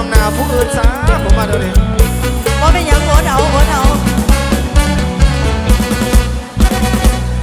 น้ำหนาผู้อื่นสาผมมาเดี๋ยวนี้